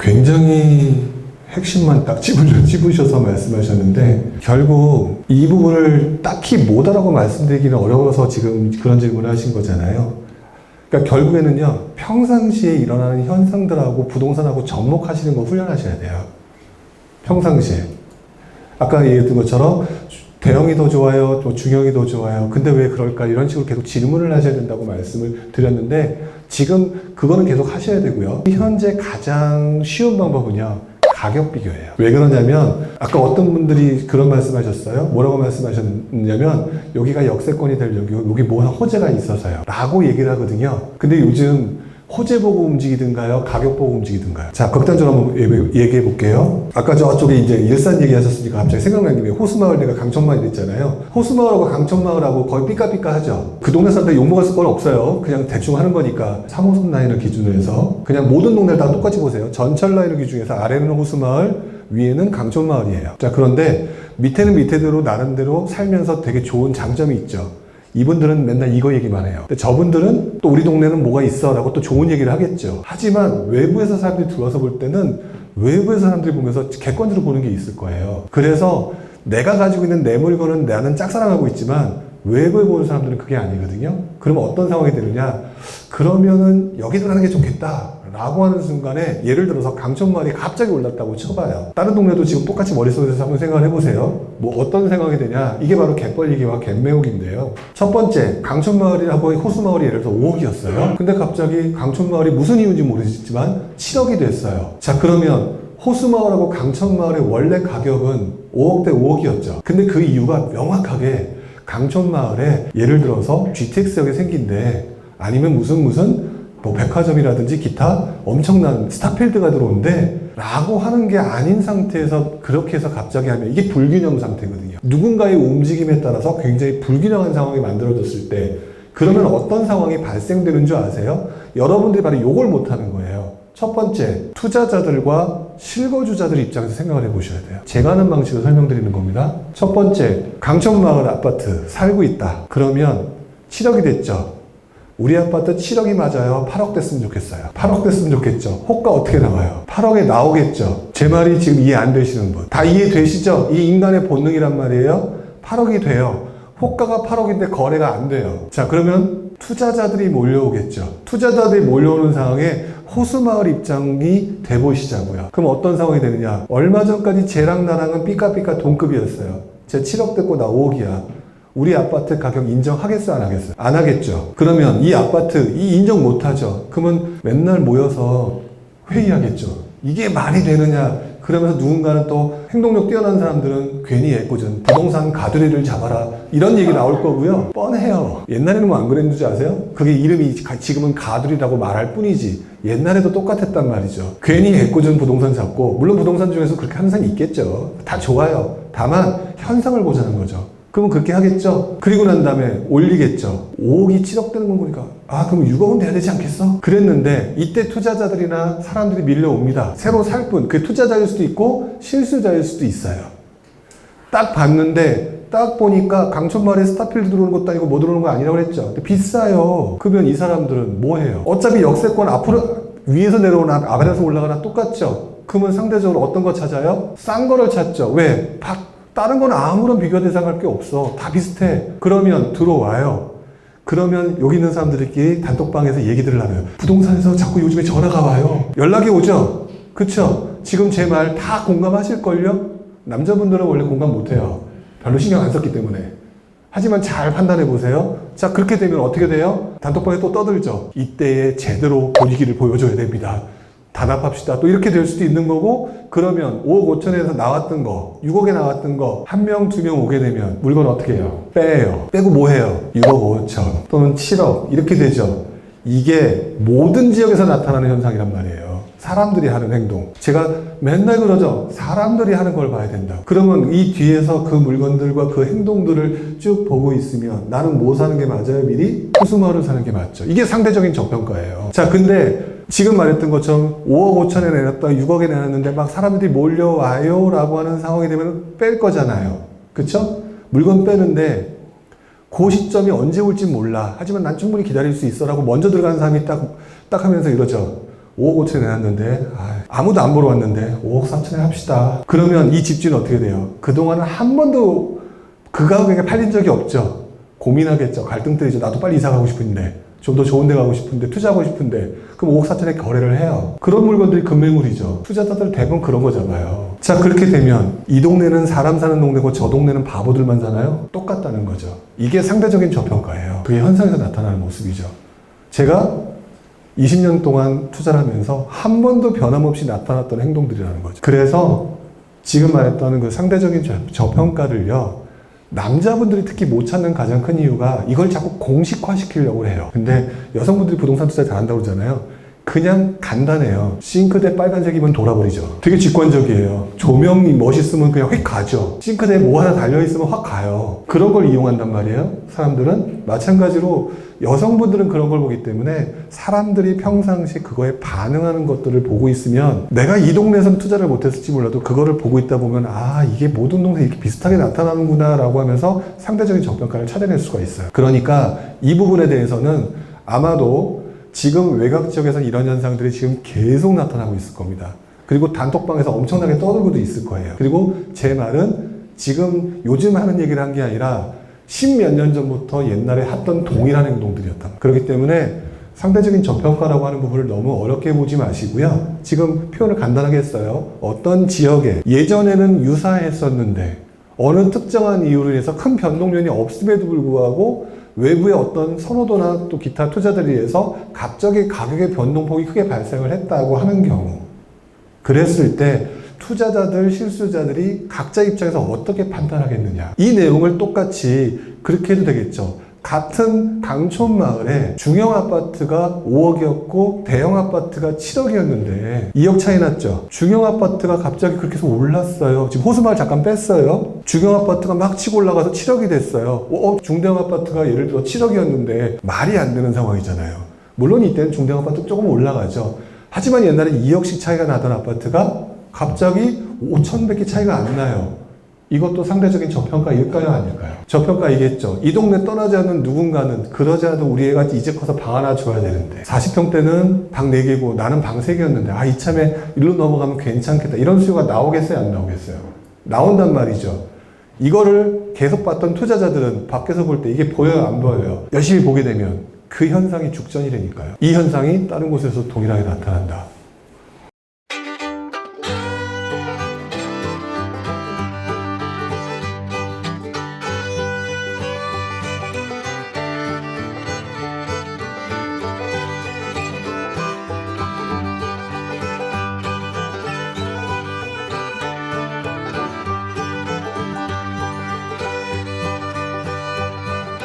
굉장히 핵심만 딱 찝으, 찝으셔서 말씀하셨는데 결국 이 부분을 딱히 뭐다라고 말씀드리기는 어려워서 지금 그런 질문을 하신 거잖아요. 그러니까 결국에는요 평상시에 일어나는 현상들하고 부동산하고 접목하시는 거 훈련하셔야 돼요. 평상시에 아까 얘기했던 것처럼 대형이 더 좋아요, 또 중형이 더 좋아요. 근데 왜 그럴까? 이런 식으로 계속 질문을 하셔야 된다고 말씀을 드렸는데 지금 그거는 계속 하셔야 되고요. 현재 가장 쉬운 방법은요. 가격 비교예요. 왜 그러냐면 아까 어떤 분들이 그런 말씀하셨어요. 뭐라고 말씀하셨냐면 여기가 역세권이 될 여기 여기 뭐 호재가 있어서요. 라고 얘기를 하거든요. 근데 요즘 호재 보고 움직이든가요? 가격 보고 움직이든가요? 자, 극단적으로 한번 얘기해 볼게요. 아까 저쪽에 이제 일산 얘기 하셨으니까 갑자기 생각난 김에 호수마을 내가 강천마을 있잖아요. 호수마을하고 강천마을하고 거의 삐까삐까 하죠. 그 동네 사람들 욕먹을 건 없어요. 그냥 대충 하는 거니까. 3호선 라인을 기준으로 해서 그냥 모든 동네를 다 똑같이 보세요. 전철 라인을 기준해서 아래는 호수마을, 위에는 강천마을이에요. 자, 그런데 밑에는 밑에대로 나름대로 살면서 되게 좋은 장점이 있죠. 이분들은 맨날 이거 얘기만 해요. 근데 저분들은 또 우리 동네는 뭐가 있어 라고 또 좋은 얘기를 하겠죠. 하지만 외부에서 사람들이 들어와서 볼 때는 외부에서 사람들이 보면서 객관적으로 보는 게 있을 거예요. 그래서 내가 가지고 있는 내 물건은 나는 짝사랑하고 있지만 외부에 보는 사람들은 그게 아니거든요. 그러면 어떤 상황이 되느냐? 그러면은 여기 들어가는 게 좋겠다. 라고 하는 순간에 예를 들어서 강천마을이 갑자기 올랐다고 쳐봐요. 다른 동네도 지금 똑같이 머릿속에서 한번 생각을 해보세요. 뭐 어떤 생각이 되냐? 이게 바로 갯벌리기와 갯매혹인데요. 첫 번째, 강천마을이라고 호수마을이 예를 들어서 5억이었어요. 근데 갑자기 강천마을이 무슨 이유인지 모르겠지만 7억이 됐어요. 자, 그러면 호수마을하고 강천마을의 원래 가격은 5억대 5억이었죠. 근데 그 이유가 명확하게 강천마을에 예를 들어서 GTX역이 생긴데 아니면 무슨 무슨 뭐 백화점이라든지 기타 엄청난 스타필드가 들어오는데 라고 하는 게 아닌 상태에서 그렇게 해서 갑자기 하면 이게 불균형 상태거든요. 누군가의 움직임에 따라서 굉장히 불균형한 상황이 만들어졌을 때 그러면 어떤 상황이 발생되는 줄 아세요? 여러분들이 바로 요걸 못하는 거예요. 첫 번째, 투자자들과 실거주자들 입장에서 생각을 해보셔야 돼요. 제가 하는 방식으로 설명드리는 겁니다. 첫 번째, 강천마을 아파트 살고 있다. 그러면 7억이 됐죠. 우리 아파트 7억이 맞아요. 8억 됐으면 좋겠어요. 8억 됐으면 좋겠죠. 호가 어떻게 나와요? 8억에 나오겠죠. 제 말이 지금 이해 안 되시는 분. 다 이해되시죠? 이 인간의 본능이란 말이에요. 8억이 돼요. 호가가 8억인데 거래가 안 돼요. 자, 그러면 투자자들이 몰려오겠죠. 투자자들이 몰려오는 상황에 호수마을 입장이 돼 보시자고요. 그럼 어떤 상황이 되느냐? 얼마 전까지 쟤랑 나랑은 삐까삐까 동급이었어요. 쟤 7억 됐고 나 5억이야. 우리 아파트 가격 인정하겠어 안 하겠어? 안 하겠죠. 그러면 이 아파트 이 인정 못 하죠. 그러면 맨날 모여서 회의하겠죠. 이게 말이 되느냐? 그러면서 누군가는 또 행동력 뛰어난 사람들은 괜히 애꿎은 부동산 가두리를 잡아라 이런 얘기 나올 거고요. 뻔해요. 옛날에는 뭐 안 그랬는지 줄 아세요? 그게 이름이 가- 지금은 가두리라고 말할 뿐이지 옛날에도 똑같았단 말이죠. 괜히 애꿎은 부동산 잡고 물론 부동산 중에서 그렇게 하는 사람이 있겠죠. 다 좋아요. 다만 현상을 보자는 거죠. 그러면 그렇게 하겠죠? 그리고 난 다음에 올리겠죠? 5억이 7억 되는 거 보니까, 아, 그럼 6억은 돼야 되지 않겠어? 그랬는데, 이때 투자자들이나 사람들이 밀려옵니다. 새로 살 뿐, 그 투자자일 수도 있고, 실수자일 수도 있어요. 딱 봤는데, 딱 보니까 강촌마을에 스타필드 들어오는 것도 아니고 뭐 들어오는 거 아니라고 그랬죠. 비싸요. 그러면 이 사람들은 뭐 해요? 어차피 역세권 앞으로, 위에서 내려오나, 아래에서 올라가나 똑같죠? 그러면 상대적으로 어떤 거 찾아요? 싼 거를 찾죠. 왜? 박, 다른 건 아무런 비교 대상 할 게 없어. 다 비슷해. 그러면 들어와요. 그러면 여기 있는 사람들끼리 단톡방에서 얘기들을 나눠요. 부동산에서 자꾸 요즘에 전화가 와요. 연락이 오죠? 그쵸? 지금 제 말 다 공감하실걸요? 남자분들은 원래 공감 못해요. 별로 신경 안 썼기 때문에. 하지만 잘 판단해 보세요. 자, 그렇게 되면 어떻게 돼요? 단톡방에 또 떠들죠. 이때에 제대로 분위기를 보여줘야 됩니다. 단합합시다. 또 이렇게 될 수도 있는 거고, 그러면 5억 5천에서 나왔던 거, 6억에 나왔던 거, 한 명, 두 명 오게 되면 물건 어떻게 해요? 빼요. 빼고 뭐 해요? 6억 5천 또는 7억 이렇게 되죠. 이게 모든 지역에서 나타나는 현상이란 말이에요. 사람들이 하는 행동. 제가 맨날 그러죠. 사람들이 하는 걸 봐야 된다. 그러면 이 뒤에서 그 물건들과 그 행동들을 쭉 보고 있으면 나는 뭐 사는 게 맞아요? 미리 호수마을을 사는 게 맞죠. 이게 상대적인 저평가예요. 자, 근데 지금 말했던 것처럼 5억 5천에 내놨다 6억에 내놨는데 막 사람들이 몰려와요 라고 하는 상황이 되면 뺄 거잖아요. 그쵸? 물건 빼는데 그 시점이 언제 올지 몰라. 하지만 난 충분히 기다릴 수 있어 라고 먼저 들어가는 사람이 딱, 딱 하면서 이러죠. 5억 5천에 내놨는데, 아, 아무도 안 보러 왔는데 5억 3천에 합시다. 그러면 이 집주인 어떻게 돼요? 그동안은 한 번도 그 가격에 팔린 적이 없죠. 고민하겠죠. 갈등들이죠. 나도 빨리 이사 가고 싶은데. 좀 더 좋은 데 가고 싶은데 투자하고 싶은데 그럼 5억 4천에 거래를 해요. 그런 물건들이 금매물이죠. 투자자들 대부분 그런 거잖아요. 자 그렇게 되면 이 동네는 사람 사는 동네고 저 동네는 바보들만 사나요? 똑같다는 거죠. 이게 상대적인 저평가예요. 그게 현상에서 나타나는 모습이죠. 제가 20년 동안 투자를 하면서 한 번도 변함없이 나타났던 행동들이라는 거죠. 그래서 지금 말했던 그 상대적인 저- 저평가를요, 남자분들이 특히 못 찾는 가장 큰 이유가 이걸 자꾸 공식화 시키려고 해요. 근데 여성분들이 부동산 투자 잘한다고 그러잖아요. 그냥 간단해요. 싱크대 빨간색이면 돌아버리죠. 되게 직관적이에요. 조명이 멋있으면 그냥 휙 가죠. 싱크대에 뭐 하나 달려있으면 확 가요. 그런 걸 이용한단 말이에요. 사람들은. 마찬가지로 여성분들은 그런 걸 보기 때문에 사람들이 평상시 그거에 반응하는 것들을 보고 있으면 내가 이 동네에선 투자를 못했을지 몰라도 그거를 보고 있다 보면 아, 이게 모든 동네에 이렇게 비슷하게 나타나는구나 라고 하면서 상대적인 저평가를 찾아낼 수가 있어요. 그러니까 이 부분에 대해서는 아마도 지금 외곽 지역에서 이런 현상들이 지금 계속 나타나고 있을 겁니다. 그리고 단톡방에서 엄청나게 떠들고도 있을 거예요. 그리고 제 말은 지금 요즘 하는 얘기를 한 게 아니라 십몇 년 전부터 옛날에 했던 동일한 행동들이었다. 그렇기 때문에 상대적인 저평가라고 하는 부분을 너무 어렵게 보지 마시고요. 지금 표현을 간단하게 했어요. 어떤 지역에 예전에는 유사했었는데 어느 특정한 이유로 인해서 큰 변동면이 없음에도 불구하고 외부의 어떤 선호도나 또 기타 투자들에 의해서 갑자기 가격의 변동폭이 크게 발생을 했다고 하는 경우 그랬을 때 투자자들, 실수자들이 각자 입장에서 어떻게 판단하겠느냐. 이 내용을 똑같이 그렇게 해도 되겠죠. 같은 강촌 마을에 중형 아파트가 5억이었고 대형 아파트가 7억이었는데 2억 차이 났죠. 중형 아파트가 갑자기 그렇게 해서 올랐어요. 지금 호수마을 잠깐 뺐어요. 중형 아파트가 막 치고 올라가서 7억이 됐어요. 어, 중대형 아파트가 예를 들어 7억이었는데 말이 안 되는 상황이잖아요. 물론 이때는 중대형 아파트 조금 올라가죠. 하지만 옛날에 2억씩 차이가 나던 아파트가 갑자기 5천밖에 차이가 안 나요. 이것도 상대적인 저평가일까요? 아닐까요? 저평가이겠죠. 이 동네 떠나지 않는 누군가는 그러지 않아도 우리 애가 이제 커서 방 하나 줘야 되는데 40평대는 방 4개고 나는 방 3개였는데 아 이참에 일로 넘어가면 괜찮겠다. 이런 수요가 나오겠어요? 안 나오겠어요? 나온단 말이죠. 이거를 계속 봤던 투자자들은 밖에서 볼 때 이게 보여요? 안 보여요? 열심히 보게 되면 그 현상이 죽전이라니까요. 이 현상이 다른 곳에서 동일하게 나타난다.